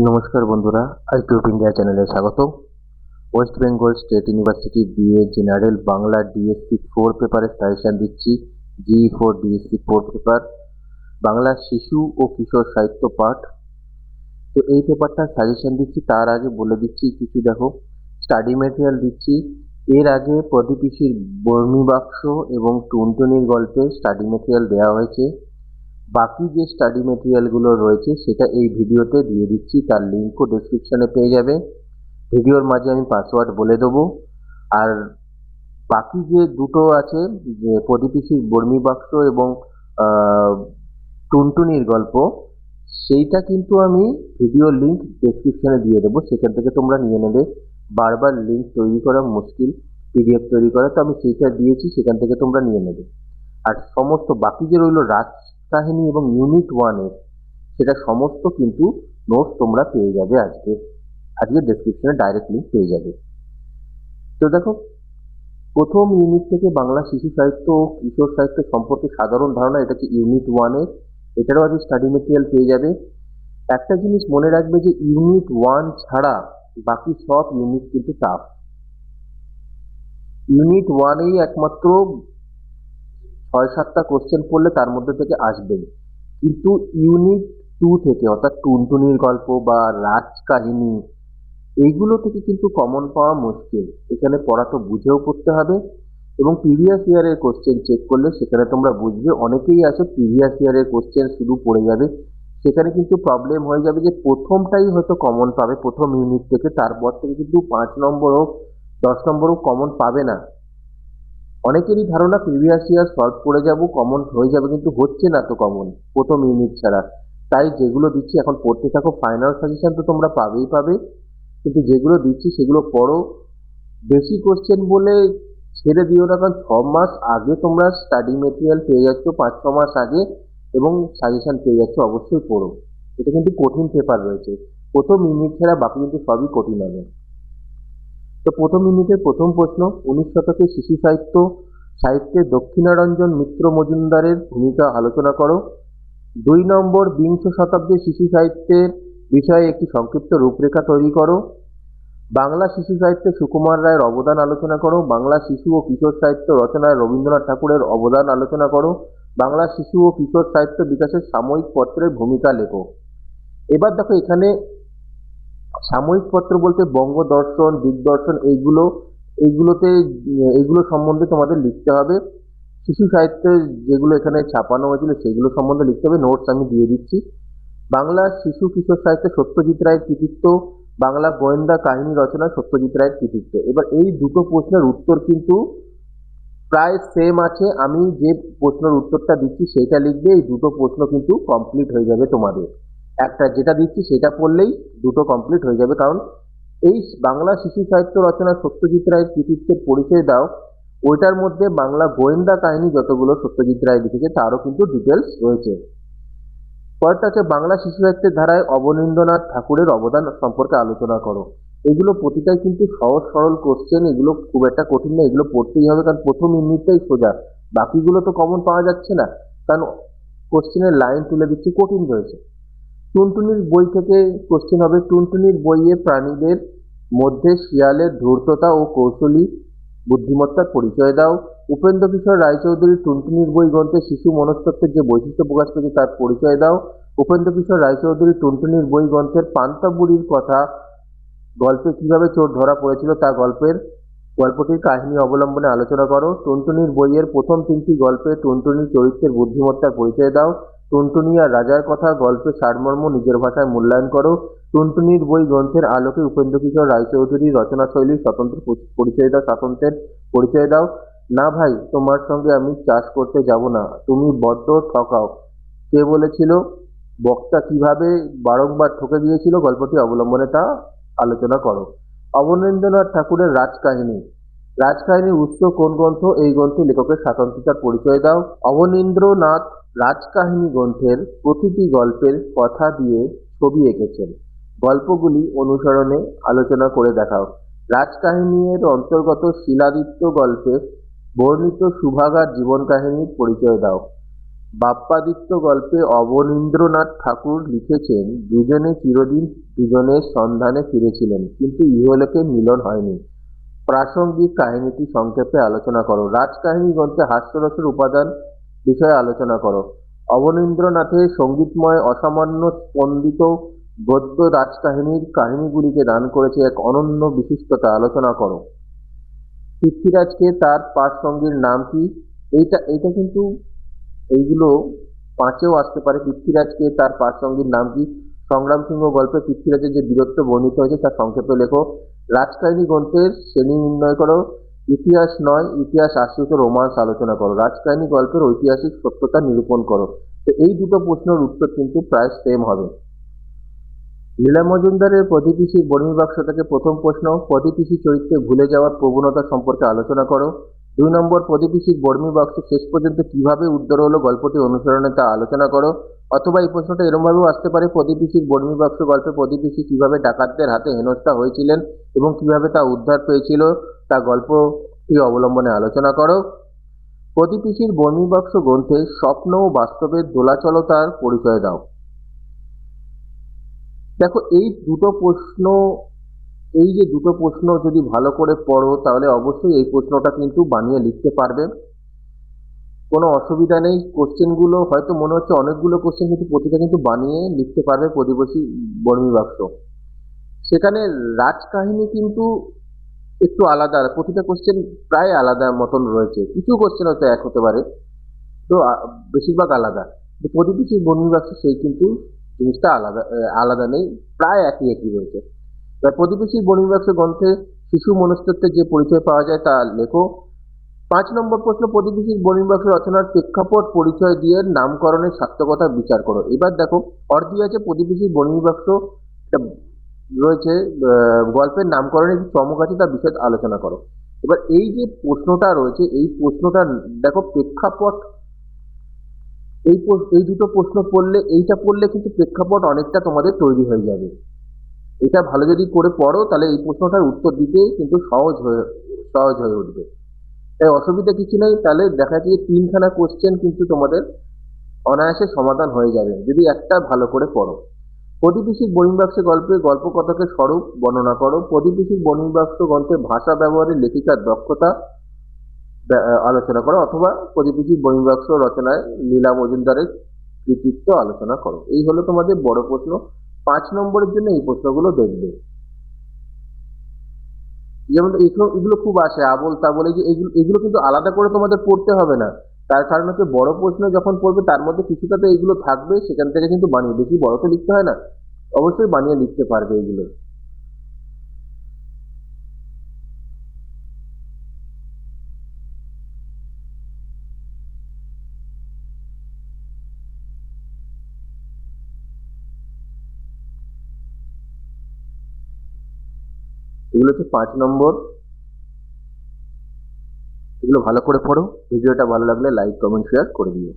নমস্কার বন্ধুরা iQube India চ্যানেলে স্বাগত West Bengal State University BA general, Bangla DSC four পেপারের সাজেশন দিচ্ছি G four DSC four paper Bangla শিশু ও কিশোর সাহিত্য পাঠ। তো এই পেপারটা সাজেশন দিচ্ছি, তার আগে বলে দিচ্ছি কিছু, দেখো স্টাডি মেটেরিয়াল দিচ্ছি। এর আগে প্রদীপিসির বর্মী বাক্স এবং টুনটুনির গল্পে স্টাডি মেটেরিয়াল দেওয়া হয়েছে। বাকি যে স্টাডি মেটেরিয়ালগুলো রয়েছে, সেটা এই ভিডিওতে দিয়ে দিচ্ছি, তার লিঙ্কও ডেসক্রিপশনে পেয়ে যাবে। ভিডিওর মাঝে আমি পাসওয়ার্ড বলে দেবো। আর বাকি যে দুটো আছে, যে প্রদীপিসির বর্মী বাক্স এবং টুনটুনির গল্প, সেইটা কিন্তু আমি ভিডিও লিঙ্ক ডেসক্রিপশনে দিয়ে দেবো। সেখান থেকে তোমরা নিয়ে নেবে। বারবার লিঙ্ক তৈরি করা মুশকিল পিডিএফ তৈরি করা, তো আমি সেইটা দিয়েছি, সেখান থেকে তোমরা নিয়ে নেবে। আর সমস্ত বাকি যে রইল, রাজ কাহিনী এবং ইউনিট ওয়ানের সেটা সমস্ত কিন্তু নোটস তোমরা পেয়ে যাবে আজকে। আজকে ডেসক্রিপশনে ডাইরেক্ট লিঙ্ক পেয়ে যাবে। তো দেখো, প্রথম ইউনিট থেকে বাংলা শিশু সাহিত্য ও কিশোর সাহিত্য সম্পর্কে সাধারণ ধারণা, এটা হচ্ছে ইউনিট ওয়ানের এটারও আজকে স্টাডি মেটেরিয়াল পেয়ে যাবে। একটা জিনিস মনে রাখবে যে ইউনিট ওয়ান ছাড়া বাকি সব ইউনিট কিন্তু টাফ ইউনিট ওয়ানেই একমাত্র ছয় সাতটা কোশ্চেন পড়লে তার মধ্যে থেকে আসবেই। কিন্তু ইউনিট টু থেকে, অর্থাৎ টুনটুনির গল্প বা রাজ কাহিনী, এইগুলো থেকে কিন্তু কমন পাওয়া মুশকিল। এখানে পড়া তো বুঝেও পড়তে হবে। এবং প্রিভিয়াস ইয়ারের কোশ্চেন চেক করলে সেখানে তোমরা বুঝবে, অনেকেই আছো প্রিভিয়াস ইয়ারের কোশ্চেন শুধু পড়ে যাবে। সেখানে কিন্তু প্রবলেম হয়ে যাবে যে প্রথমটাই হয়তো কমন পাবে, প্রথম ইউনিট থেকে। তারপর থেকে কিন্তু পাঁচ নম্বর হোক দশ নম্বর হোক কমন পাবে না। অনেকেরই ধারণা প্রিভিয়াস ইয়ার সলভ করে যাব কমন হয়ে যাবে, কিন্তু হচ্ছে না তো কমন প্রথম ইউনিট ছাড়া। তাই যেগুলো দিচ্ছি এখন পড়তে থাকো ফাইনাল সাজেশন তো তোমরা পাবেই পাবে। কিন্তু যেগুলো দিচ্ছি, সেগুলো পড়ো। বেশি কোশ্চেন বলে ছেড়ে দিও না, কারণ ছ মাস আগে তোমরা স্টাডি মেটেরিয়াল পেয়ে যাচ্ছ, পাঁচ ছ মাস আগে, এবং সাজেশন পেয়ে যাচ্ছ, অবশ্যই পড়ো। এটা কিন্তু কঠিন পেপার রয়েছে। প্রথম ইউনিট ছাড়া বাকি কিন্তু সবই কঠিন হবে। তো প্রথম ইউনিটের প্রথম প্রশ্ন, উনিশ শতকে শিশু সাহিত্য, সাহিত্যে দক্ষিণারঞ্জন মিত্র মজুমদারের ভূমিকা আলোচনা করো। দুই নম্বর বিংশ শতাব্দীর শিশু সাহিত্যের বিষয়ে একটি সংক্ষিপ্ত রূপরেখা তৈরি করো। বাংলা শিশু সাহিত্যে সুকুমার রায়ের অবদান আলোচনা করো। বাংলা শিশু ও কিশোর সাহিত্য রচনায় রবীন্দ্রনাথ ঠাকুরের অবদান আলোচনা করো। বাংলা শিশু ও কিশোর সাহিত্য বিকাশের সাময়িক পত্রের ভূমিকা লেখো। এবার দেখো এখানে সাময়িক পত্র বলতে বঙ্গ বঙ্গদর্শন দিগদর্শন এইগুলো এইগুলোতে উম, এইগুলো সম্বন্ধে তোমাদের লিখতে হবে। শিশু সাহিত্যে যেগুলো এখানে ছাপানো হয়েছিল সেগুলো সম্বন্ধে লিখতে হবে। নোটস আমি দিয়ে দিচ্ছি। বাংলা শিশু কিশোর সাহিত্যে সত্যজিৎ রায়ের কৃতিত্ব বাংলা গোয়েন্দা কাহিনী রচনা সত্যজিৎ রায়ের কৃতিত্ব। এবার এই দুটো প্রশ্নের উত্তর কিন্তু প্রায় সেম আছে। আমি যে প্রশ্নের উত্তরটা দিচ্ছি সেটা লিখবে। এই দুটো প্রশ্ন কিন্তু কমপ্লিট হয়ে যাবে তোমাদের। একটা যেটা দিচ্ছি সেটা পড়লেই দুটো কমপ্লিট হয়ে যাবে। কারণ এই বাংলা শিশু সাহিত্য রচনা সত্যজিৎ রায়ের কৃতিত্বের পরিচয় দাও, ওইটার মধ্যে বাংলা গোয়েন্দা কাহিনী যতগুলো সত্যজিৎ রায় লিখেছে, তারও কিন্তু ডিটেলস রয়েছে। পরেরটা হচ্ছে বাংলা শিশু সাহিত্যের ধারায় অবনীন্দ্রনাথ ঠাকুরের অবদান সম্পর্কে আলোচনা করো। এগুলো প্রতিটাই কিন্তু সহজ সরল কোশ্চেন এগুলো খুব একটা কঠিন না এগুলো পড়তেই হবে। কারণ প্রথম ইউনিটটাই সোজা, বাকিগুলো তো কমন পাওয়া যাচ্ছে না। কারণ কোশ্চেনের লাইন তুলে দিচ্ছে, কঠিন রয়েছে। টুনটুনির বই থেকে কোশ্চেন হবে, টুনটুনির বইয়ে প্রাণীদের মধ্যে শিয়ালের ধূর্ততা ও কৌশলী বুদ্ধিমত্তার পরিচয় দাও। উপেন্দ্র কিশোর রায়চৌধুরীর টুনটুনির বই গ্রন্থে শিশু মনস্তত্ত্বের যে বৈশিষ্ট্য প্রকাশ পেয়েছে তার পরিচয় দাও। উপেন্দ্র কিশোর রায়চৌধুরীর টুনটুনির বই গ্রন্থের পান্তা বুড়ির কথা গল্পে কীভাবে চোর ধরা পড়েছিল তা গল্পের গল্পটির কাহিনী অবলম্বনে আলোচনা করো। টুনটুনির বইয়ের প্রথম তিনটি গল্পে টুনটুনির চরিত্রের বুদ্ধিমত্তার পরিচয় দাও। টুনটুনি রাজার কথা গল্পের সারমর্ম নিজের ভাষায় মূল্যায়ন করো। টুনটুনির বই গ্রন্থের আলোকে উপেন্দ্র কিশোর রায়চৌধুরীর রচনাশৈলীর স্বতন্ত্র পরিচয় দাও স্বাতন্ত্রের পরিচয় দাও। না ভাই, তোমার সঙ্গে আমি চাষ করতে যাব না। তুমি বড্ড ঠকাও। কে বলেছিল? বক্তা কীভাবে বারংবার ঠকে গিয়েছিল? গল্পটি অবলম্বনে তা আলোচনা করো। অবনীন্দ্রনাথ ঠাকুরের রাজকাহিনী। রাজকাহিনীর উৎস কোন গ্রন্থ? এই গ্রন্থে লেখকের স্বাতন্ত্রিতার পরিচয় দাও। অবনীন্দ্রনাথ রাজকাহিনী গ্রন্থের প্রতিটি গল্পের কথা দিয়ে ছবি এঁকেছেন। গল্পগুলি অনুসরণে আলোচনা করে দেখাও। রাজকাহিনীর অন্তর্গত শিলাদিত্য গল্পে বর্ণিত সুভাগার জীবন কাহিনীর পরিচয় দাও। বাপ্পাদিত্য গল্পে অবনীন্দ্রনাথ ঠাকুর লিখেছেন, দুজনে চিরদিন দুজনের সন্ধানে ফিরেছিলেন, কিন্তু ইহলোকে মিলন হয়নি। প্রাসঙ্গিক কাহিনীটি সংক্ষেপে আলোচনা করো। রাজকাহিনী গ্রন্থে হাস্যরসের উপাদান বিষয়ে আলোচনা করো। অবনীন্দ্রনাথের সঙ্গীতময়, অসামান্য, স্পন্দিত গদ্য রাজকাহিনীর কাহিনীগুলিকে দান করেছে এক অনন্য বিশিষ্টতা আলোচনা করো। পৃথ্বীরাজকে তার পার্শ্বঙ্গীর নাম কি? এইটা এইটা কিন্তু এইগুলো পাঁচেও আসতে পারে। পৃথ্বীরাজকে তার পার্শ্বঙ্গীর নাম কি? সংগ্রাম সিংহ গল্পে পৃথ্বীরাজের যে বীরত্ব বর্ণিত হয়েছে, তার সংক্ষেপে লেখো। রাজকাহিনী গ্রন্থের শ্রেণি নির্ণয় করো। ইতিহাস নয়, ইতিহাস আশ্রিত রোমান্স আলোচনা করো। রাজকাহিনী গল্পের ঐতিহাসিক সত্যতা নিরূপণ করো। তো এই দুটো প্রশ্নের উত্তর কিন্তু প্রায় সেম হবে। লীলা মজুমদারের প্রতিপিসির বর্মী বাক্স থেকে প্রথম প্রশ্ন প্রতিপিসি চরিত্রে ভুলে যাওয়ার প্রবণতা সম্পর্কে আলোচনা করো। দুই নম্বর প্রতিপিসির বর্মী বাক্স শেষ পর্যন্ত কীভাবে উদ্ধার হলো গল্পটি অনুসরণে তা আলোচনা করো। অথবা এই প্রশ্নটা এরমভাবেও আসতে পারে প্রতিপিসির বর্মী বাক্স গল্পে প্রতিপিসি কীভাবে ডাকাতদের হাতে হেনস্থা হয়েছিলেন এবং কীভাবে তা উদ্ধার পেয়েছিল? তা গল্পটি অবলম্বনে আলোচনা করো। প্রতিপিসির বর্মী বাক্স গ্রন্থে স্বপ্ন ও বাস্তবের দোলাচলতার পরিচয় দাও। দেখো, এই দুটো প্রশ্ন, এই যে দুটো প্রশ্ন যদি ভালো করে পড়ো, তাহলে অবশ্যই এই প্রশ্নটা কিন্তু বানিয়ে লিখতে পারবে। কোনো অসুবিধা নেই, কোশ্চেনগুলো হয়তো মনে হচ্ছে অনেকগুলো কোশ্চেন, কিন্তু প্রতিটা কিন্তু বানিয়ে লিখতে পারবে প্রতিবেশী বর্মী বাক্স। সেখানে রাজকাহিনী কিন্তু একটু আলাদা। প্রতিটা কোশ্চেন প্রায় আলাদা মতন রয়েছে। কিছু কোশ্চেন হয়তো এক হতে পারে, তো বেশিরভাগ আলাদা। প্রতিবেশী বর্মী বাক্স, সেই কিন্তু জিনিসটা আলাদা আলাদা নেই, প্রায় একই একই রয়েছে। প্রতিবেশী বর্মী গ্রন্থে শিশু মনস্তত্ত্বের যে পরিচয় পাওয়া যায় তা লেখো। পাঁচ নম্বর প্রশ্ন প্রতিবেশীর বর্মী রচনার প্রেক্ষাপট পরিচয় দিয়ে নামকরণের সার্থকতা বিচার করো। এবার দেখো অর্ধি আছে বাক্স, একটা রয়েছে গল্পের নামকরণের যে চমক আছে তার বিষয়ে আলোচনা করো। এবার এই যে প্রশ্নটা রয়েছে, এই প্রশ্নটা দেখো প্রেক্ষাপট, এই এই দুটো প্রশ্ন পড়লে, এইটা পড়লে কিন্তু প্রেক্ষাপট অনেকটা তোমাদের তৈরি হয়ে যাবে। এটা ভালো যদি করে পড়ো, তাহলে এই প্রশ্নটার উত্তর দিতে কিন্তু সহজ হয়ে সহজ হয়ে উঠবে। তাই অসুবিধা কিছু নেই, তাহলে দেখা যাচ্ছে যে তিনখানা কোশ্চেন কিন্তু তোমাদের অনায়াসে সমাধান হয়ে যাবে, যদি একটা ভালো করে পড়ো। প্রতিবেশীর বহির্বাক্সে গল্পে গল্পকথাকে স্বরূপ বর্ণনা করো। প্রতিবেশীর বহির্বাক্স গ্রন্থে ভাষা ব্যবহারের লেখিকার দক্ষতা আলোচনা করো অথবা প্রতিবেশীর বহির্বাক্স রচনায় লীলা মজুমদারের কৃতিত্ব আলোচনা করো। এই হলো তোমাদের বড় প্রশ্ন। পাঁচ নম্বরের জন্য এই প্রশ্নগুলো দেখবে। যেমন এগুলো খুব আসে আবল যে এগুলো এগুলো কিন্তু আলাদা করে তোমাদের পড়তে হবে না। তার কারণ হচ্ছে বড় প্রশ্ন যখন পড়বে, তার মধ্যে কিছুটা তো এগুলো থাকবে, সেখান থেকে কিন্তু বানিয়ে, বেশি বড় তো লিখতে হয় না। অবশ্যই বানিয়ে লিখতে পারবে এগুলো। এগুলো হচ্ছে পাঁচ নম্বর। এগুলো ভালো করে পড়ো। ভিডিওটা ভালো লাগলে লাইক কমেন্ট শেয়ার করে দিও।